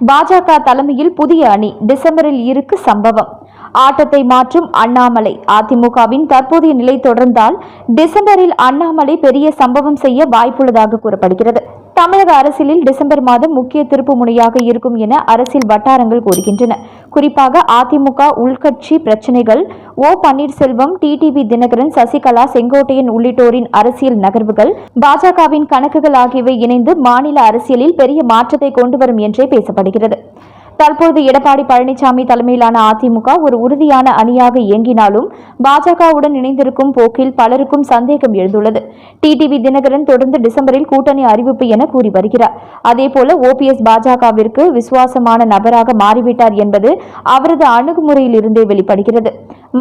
பாஜக தலைமையில் புதிய அணி டிசம்பரில் இருக்கு சம்பவம். ஆட்டத்தை மாற்றும் அண்ணாமலை. அதிமுகவின் தற்போதைய நிலை தொடர்ந்தால் டிசம்பரில் அண்ணாமலை பெரிய சம்பவம் செய்ய வாய்ப்புள்ளதாக கூறப்படுகிறது. தமிழக அரசியலில் டிசம்பர் மாதம் முக்கிய திருப்பு முனையாக இருக்கும் என அரசியல் வட்டாரங்கள் கூறுகின்றன. குறிப்பாக அதிமுக உள்கட்சி பிரச்சினைகள் O Panneerselvam T T V Dhinakaran Sasikala Sengottaiyan உள்ளிட்டோரின் அரசியல் நகர்வுகள் பாஜகவின் கணக்குகள் ஆகியவை இணைந்து மாநில அரசியலில் பெரிய மாற்றத்தை கொண்டு வரும் என்றே பேசப்படுகிறது. தற்போது எடப்பாடி பழனிசாமி தலைமையிலான அதிமுக ஒரு உறுதியான அணியாக இயங்கினாலும் பாஜகவுடன் இணைந்திருக்கும் போக்கில் பலருக்கும் சந்தேகம் எழுந்துள்ளது. டிடிவி தினகரன் தொடர்ந்து டிசம்பரில் கூட்டணி அறிவிப்பு என கூறி வருகிறார். அதேபோல ஓபிஎஸ் பாஜகவிற்கு விசுவாசமான நபராக மாறிவிட்டார் என்பது அவரது அணுகுமுறையில் இருந்தே வெளிப்படுகிறது.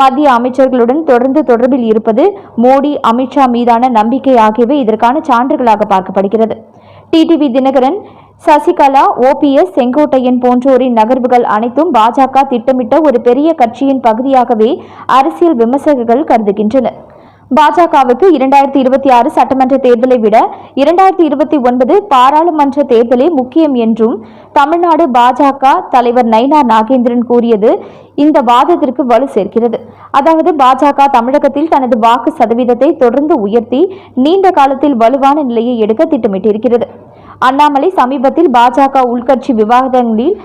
மத்திய அமைச்சர்களுடன் தொடர்ந்து தொடர்பில் இருப்பது மோடி அமித்ஷா மீதான நம்பிக்கை ஆகியவை இதற்கான சான்றுகளாக பார்க்கப்படுகிறது. டிடிவி தினகரன் சசிகலா ஓபிஎஸ் செங்கோட்டையன் போன்றோரின் நகர்வுகள் அனைத்தும் பாஜக திட்டமிட்ட ஒரு பெரிய கட்சியின் பகுதியாகவே அரசியல் விமர்சகர்கள் கருதுகின்றனர். பாஜகவுக்கு இரண்டாயிரத்தி இருபத்தி ஆறு சட்டமன்ற தேர்தலை விட இரண்டாயிரத்தி இருபத்தி ஒன்பது பாராளுமன்ற தேர்தலே முக்கியம் என்றும் தமிழ்நாடு பாஜக தலைவர் நைனா நாகேந்திரன் கூறியது இந்த வாதத்திற்கு வலு சேர்க்கிறது. அதாவது பாஜக தமிழகத்தில் தனது வாக்கு சதவீதத்தை தொடர்ந்து உயர்த்தி நீண்ட காலத்தில் வலுவான நிலையை எடுக்க திட்டமிட்டிருக்கிறது. அண்ணாமலை சமீபத்தில் பாஜக உள்கட்சி விவாதங்களில்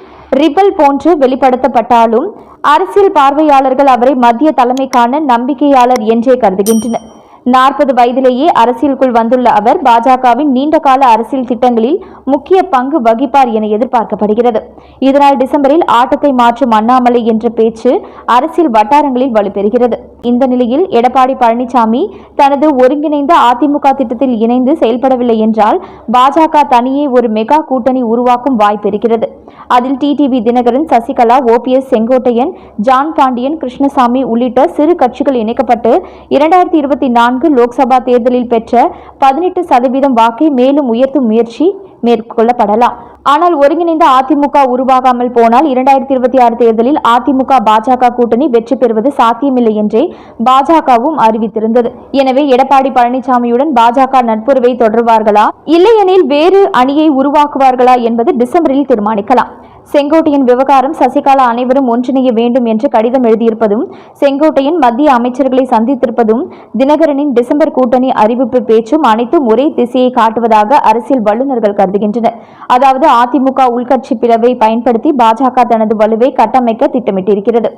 ரிபல் போன்று வெளிப்படுத்தப்பட்டாலும் அரசியல் பார்வையாளர்கள் அவரை மத்திய தலைமைக்கான நம்பிக்கையாளர் என்றே கருதுகின்றனர். நாற்பது வயதிலேயே அரசியலுக்குள் வந்துள்ள அவர் பாஜகவின் நீண்டகால அரசியல் திட்டங்களில் முக்கிய பங்கு வகிப்பார் என எதிர்பார்க்கப்படுகிறது. இதனால் டிசம்பரில் ஆட்டத்தை மாற்றும் அண்ணாமலை என்ற பேச்சு அரசியல் வட்டாரங்களில் வலுப்பெறுகிறது. இந்த நிலையில் எடப்பாடி பழனிசாமி தனது ஒருங்கிணைந்த அதிமுக திட்டத்தில் இணைந்து செயல்படவில்லை என்றால் பாஜக தனியே ஒரு மெகா கூட்டணி உருவாக்கும் வாய்ப்பு இருக்கிறது. அதில் டிடிவி தினகரன் சசிகலா ஓபிஎஸ் செங்கோட்டையன் ஜான் பாண்டியன் கிருஷ்ணசாமி உள்ளிட்ட சிறு கட்சிகள் இணைக்கப்பட்டு இரண்டாயிரத்தி இருபத்தி நான்கு லோக்சபா தேர்தலில் பெற்ற பதினெட்டு சதவீதம் வாக்கை மேலும் உயர்த்தும் முயற்சி மேற்கொள்ளப்படலாம். ஆனால் ஒருங்கிணைந்த அதிமுக உருவாகாமல் போனால் இரண்டாயிரத்தி இருபத்தி ஆறு தேர்தலில் அதிமுக பாஜக கூட்டணி வெற்றி பெறுவது சாத்தியமில்லை என்றே பாஜகவும் அறிவித்திருந்தது. எனவே எடப்பாடி பழனிசாமியுடன் பாஜக நட்புறவை தொடர்வார்களா? இல்லையெனில் வேறு அணியை உருவாக்குவார்களா என்பது டிசம்பரில் தீர்மானிக்கலாம். செங்கோட்டையின் விவகாரம் சசிகலா அனைவரும் ஒன்றிணைய வேண்டும் என்று கடிதம் எழுதியிருப்பதும் செங்கோட்டையின் மத்திய அமைச்சர்களை சந்தித்திருப்பதும் தினகரனின் டிசம்பர் கூட்டணி அறிவிப்பு பேச்சும் அனைத்தும் ஒரே திசையை காட்டுவதாக அரசியல் வல்லுநர்கள் கருதுகின்றனர். அதாவது அதிமுக உள்கட்சி பிளவை பயன்படுத்தி பாஜக தனது வலுவை கட்டமைக்க திட்டமிட்டிருக்கிறது.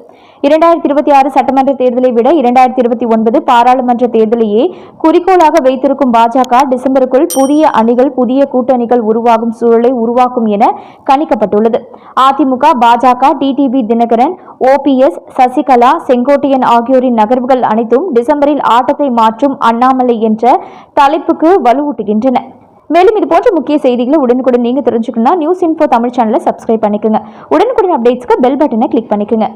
இரண்டாயிரத்தி இருபத்தி ஆறு சட்டமன்ற தேர்தலை விட இரண்டாயிரத்தி இருபத்தி ஒன்பது பாராளுமன்ற தேர்தலையே குறிக்கோளாக வைத்திருக்கும் பாஜக டிசம்பருக்குள் புதிய அணிகள் புதிய கூட்டணிகள் உருவாகும் சூழலை உருவாக்கும் என கணிக்கப்பட்டுள்ளது. அதிமுக பாஜக டிடிவி தினகரன் ஓபிஎஸ் சசிகலா செங்கோட்டையன் ஆகியோரின் நகர்வுகள் அனைத்தும் டிசம்பரில் ஆட்டத்தை மாற்றும் அண்ணாமலை என்ற தலைப்புக்கு வலுவூட்டுகின்றன. மேலும் இது போன்ற முக்கிய செய்திகளை உடனுக்குடன் நீங்க தெரிஞ்சுக்கணும்னா நியூஸ் இன்ஃபோ தமிழ் சேனலை சப்ஸ்கிரைப் பண்ணிக்கோங்க. உடனுக்குடன் அப்டேட்ஸ்க்கு பெல் பட்டனை கிளிக் பண்ணிக்கோங்க.